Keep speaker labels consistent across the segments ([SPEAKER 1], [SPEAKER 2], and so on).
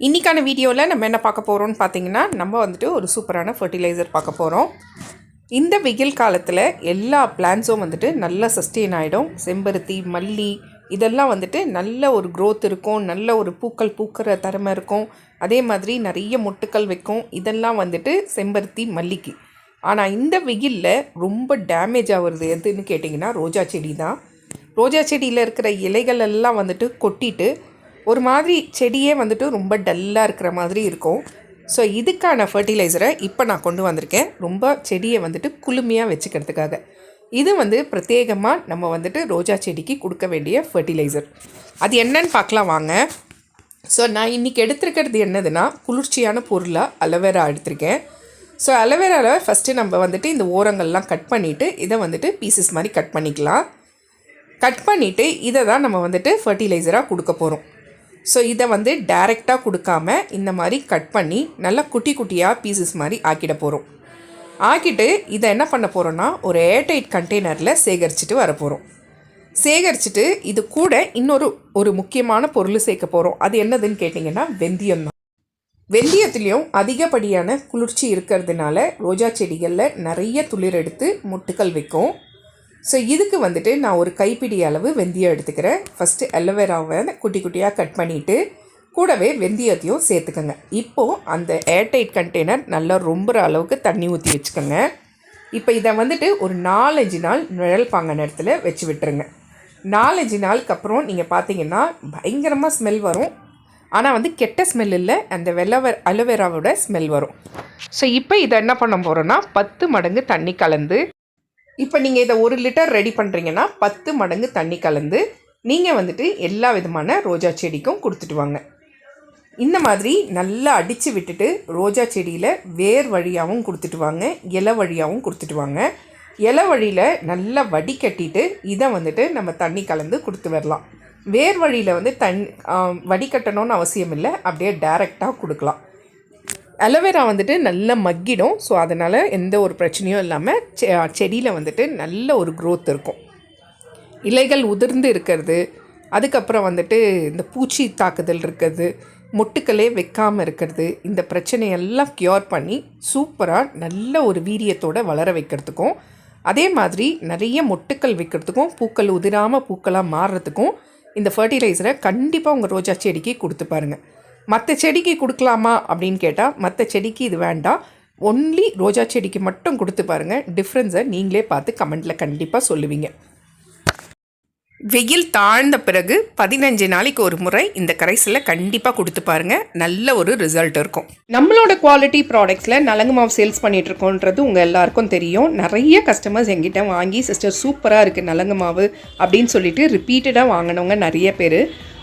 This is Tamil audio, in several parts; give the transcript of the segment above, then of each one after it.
[SPEAKER 1] இன்னைக்கான வீடியோவில் நம்ம என்ன பார்க்க போகிறோம்னு பார்த்தீங்கன்னா நம்ம வந்துட்டு ஒரு சூப்பரான ஃபர்டிலைசர் பார்க்க போகிறோம் இந்த வெயில் காலத்தில் எல்லா பிளான்ஸும் வந்துட்டு நல்லா சஸ்டெயின் ஆகிடும் செம்பருத்தி மல்லி இதெல்லாம் வந்துட்டு நல்ல ஒரு க்ரோத் இருக்கும். நல்ல ஒரு பூக்கள் பூக்கிற தரமை இருக்கும். அதே மாதிரி நிறைய மொட்டுக்கள் வைக்கும். இதெல்லாம் வந்துட்டு செம்பருத்தி மல்லிக்கு. ஆனால் இந்த வெயிலில் ரொம்ப டேமேஜ் ஆகுறது எதுன்னு கேட்டிங்கன்னா ரோஜா செடி தான். ரோஜா செடியில் இருக்கிற இலைகள் எல்லாம் வந்துட்டு கொட்டிட்டு ஒரு மாதிரி செடியே வந்துட்டு ரொம்ப டல்லாக இருக்கிற மாதிரி இருக்கும். ஸோ இதுக்கான ஃபர்டிலைசரை இப்போ நான் கொண்டு வந்திருக்கேன். ரொம்ப செடியை வந்துட்டு குளுமையாக வச்சுக்கிறதுக்காக. இது வந்து பிரத்யேகமாக நம்ம வந்துட்டு ரோஜா செடிக்கு கொடுக்க வேண்டிய ஃபர்டிலைசர் அது என்னன்னு பார்க்கலாம் வாங்க. ஸோ நான் இன்றைக்கி எடுத்திருக்கிறது என்னதுன்னா குளிர்ச்சியான பொருளாக அலோவேரா எடுத்திருக்கேன். ஸோ அலோவேராவில் ஃபஸ்ட்டு நம்ம வந்துட்டு இந்த ஓரங்கள்லாம் கட் பண்ணிவிட்டு இதை வந்துட்டு பீசஸ் மாதிரி கட் பண்ணிக்கலாம். கட் பண்ணிவிட்டு இதை தான் நம்ம வந்துட்டு ஃபர்டிலைசராக கொடுக்க போகிறோம் ஸோ இதை வந்து டைரெக்டாக கொடுக்காம இந்த மாதிரி கட் பண்ணி நல்லா குட்டி குட்டியாக பீசஸ் மாதிரி ஆக்கிட போகிறோம் ஆக்கிட்டு இதை என்ன பண்ண போகிறோன்னா ஒரு ஏர்டைட் கண்டெய்னரில் சேகரிச்சுட்டு வர போகிறோம் சேகரிச்சுட்டு இது கூட இன்னொரு ஒரு முக்கியமான பொருள் சேர்க்க போகிறோம் அது என்னதுன்னு கேட்டிங்கன்னா வெந்தயம் தான். வெந்தயத்துலேயும் அதிகப்படியான குளிர்ச்சி இருக்கிறதுனால ரோஜா செடிகளில் நிறைய துளிர் எடுத்து முட்டுக்கள் வைக்கும். ஸோ இதுக்கு வந்துட்டு நான் ஒரு கைப்பிடி அளவு வெந்தயம் எடுத்துக்கிறேன். ஃபஸ்ட்டு அலோவேராவை குட்டி குட்டியாக கட் பண்ணிவிட்டு கூடவே வெந்தயத்தையும் சேர்த்துக்கோங்க. இப்போது அந்த ஏர்டைட் கண்டெய்னர் நல்லா ரொம்புற அளவுக்கு தண்ணி ஊற்றி வச்சுக்கோங்க. இப்போ இதை வந்துட்டு ஒரு நாலஞ்சு நாள் நிழல் பாங்க நேரத்தில் வச்சு விட்டுருங்க. நாலஞ்சு நாளுக்கு அப்புறம் நீங்கள் பார்த்தீங்கன்னா பயங்கரமாக ஸ்மெல் வரும். ஆனால் வந்து கெட்ட ஸ்மெல் இல்லை அந்த வெள்ளவர் அலோவேராவோட ஸ்மெல் வரும். ஸோ இப்போ இதை என்ன பண்ண போகிறோன்னா பத்து மடங்கு தண்ணி கலந்து இப்போ நீங்கள் இதை ஒரு லிட்டர் ரெடி பண்ணுறீங்கன்னா பத்து மடங்கு தண்ணி கலந்து நீங்கள் வந்துட்டு எல்லா விதமான ரோஜா செடிக்கும் கொடுத்துட்டு வாங்க. இந்த மாதிரி நல்லா அடித்து விட்டுட்டு ரோஜா செடியில் வேர் வழியாகவும் கொடுத்துட்டு வாங்க இலை வழியாகவும் கொடுத்துட்டு வாங்க. இலை வழியில் நல்லா வடிகட்டிட்டு இதை வந்துட்டு நம்ம தண்ணி கலந்து கொடுத்து வரலாம். வேர் வழியில் வந்து தண் ஆம், வடிகட்டணும்னு அவசியம் இல்லை அப்படியே டைரெக்டாக கொடுக்கலாம். அலோவேரா வந்துட்டு நல்லா மக்கிடும். ஸோ அதனால் எந்த ஒரு பிரச்சனையும் இல்லாமல் செ செடியில் வந்துட்டு நல்ல ஒரு க்ரோத் இருக்கும். இலைகள் உதிர்ந்து இருக்கிறது. அதுக்கப்புறம் வந்துட்டு இந்த பூச்சி தாக்குதல் இருக்கிறது. மொட்டுக்களே வைக்காமல் இருக்கிறது. இந்த பிரச்சனையெல்லாம் க்யூர் பண்ணி சூப்பராக நல்ல ஒரு வீரியத்தோடு வளர வைக்கிறதுக்கும் அதே மாதிரி நிறைய மொட்டுக்கள் வைக்கிறதுக்கும் பூக்கள் உதிராமல் பூக்களாக மாறுறதுக்கும் இந்த ஃபர்டிலைசரை கண்டிப்பாக உங்கள் ரோஜா செடிக்கு கொடுத்து பாருங்கள் மற்ற செடிக்கு கொடுக்கலாமா அப்படின்னு கேட்டால் மற்ற செடிக்கு இது வேண்டாம் ஒன்லி ரோஜா செடிக்கு மட்டும் கொடுத்து பாருங்கள் டிஃப்ரென்ஸை நீங்களே பார்த்து கமெண்ட்டில் கண்டிப்பாக சொல்லுவீங்க. வெயில் தாழ்ந்த பிறகு பதினஞ்சு நாளைக்கு ஒரு முறை இந்த கரைசலை கண்டிப்பாக கொடுத்து பாருங்க. நல்ல ஒரு ரிசல்ட் இருக்கும். நம்மளோட குவாலிட்டி ப்ராடக்ட்ஸில் நலங்கு மாவு சேல்ஸ் பண்ணிட்டு இருக்கோன்றது உங்கள் எல்லாருக்கும் தெரியும். நிறைய கஸ்டமர்ஸ் எங்கிட்ட வாங்கி சிஸ்டர் சூப்பராக இருக்குது நலங்கு மாவு அப்படின்னு சொல்லிட்டு ரிப்பீட்டடாக வாங்கினவங்க நிறைய பேர்.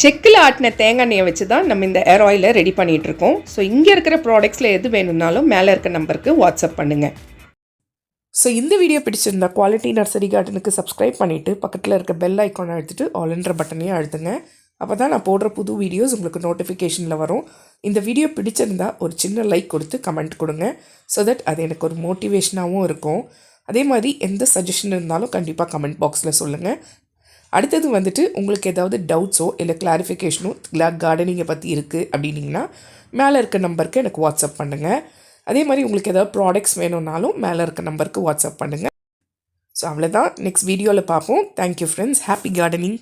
[SPEAKER 1] செக்கில் ஆட்டின தேங்காய் எண்ணெயை வச்சு தான் நம்ம இந்த ஏர் ஆயிலை ரெடி பண்ணிகிட்ருக்கோம் இருக்கோம் ஸோ இங்கே இருக்கிற ப்ராடக்ட்ஸில் எது வேணும்னாலும் மேலே இருக்க நம்பருக்கு வாட்ஸ்அப் பண்ணுங்கள் ஸோ இந்த வீடியோ பிடிச்சிருந்தா குவாலிட்டி நர்சரி கார்டனுக்கு சப்ஸ்கிரைப் பண்ணிவிட்டு பக்கத்தில் இருக்க பெல் ஐக்கானை அழுத்துட்டு ஆல்ன்ற பட்டனையும் அழுத்துங்க. அப்போ தான் நான் போடுற புது வீடியோஸ் உங்களுக்கு நோட்டிஃபிகேஷனில் வரும். இந்த வீடியோ பிடிச்சிருந்தா ஒரு சின்ன லைக் கொடுத்து கமெண்ட் கொடுங்க. ஸோ தட் அது எனக்கு ஒரு மோட்டிவேஷனாகவும் இருக்கும். அதே மாதிரி எந்த சஜஷன் இருந்தாலும் கண்டிப்பாக கமெண்ட் பாக்ஸில் சொல்லுங்கள் அடுத்தது வந்துட்டு உங்களுக்கு ஏதாவது டவுட்ஸோ இல்லை கிளாரிஃபிகேஷனோ கார்டனிங்கை பற்றி இருக்குது அப்படின்னீங்கன்னா மேலே இருக்க நம்பருக்கு எனக்கு வாட்ஸ்அப் பண்ணுங்கள்
[SPEAKER 2] அதே மாதிரி உங்களுக்கு ஏதாவது ப்ராடக்ட்ஸ் வேணும்னாலும் மேலே இருக்க நம்பருக்கு வாட்ஸ்அப் பண்ணுங்கள் ஸோ அவ்வளோதான் நெக்ஸ்ட் வீடியோவில் பார்ப்போம். Thank you friends happy gardening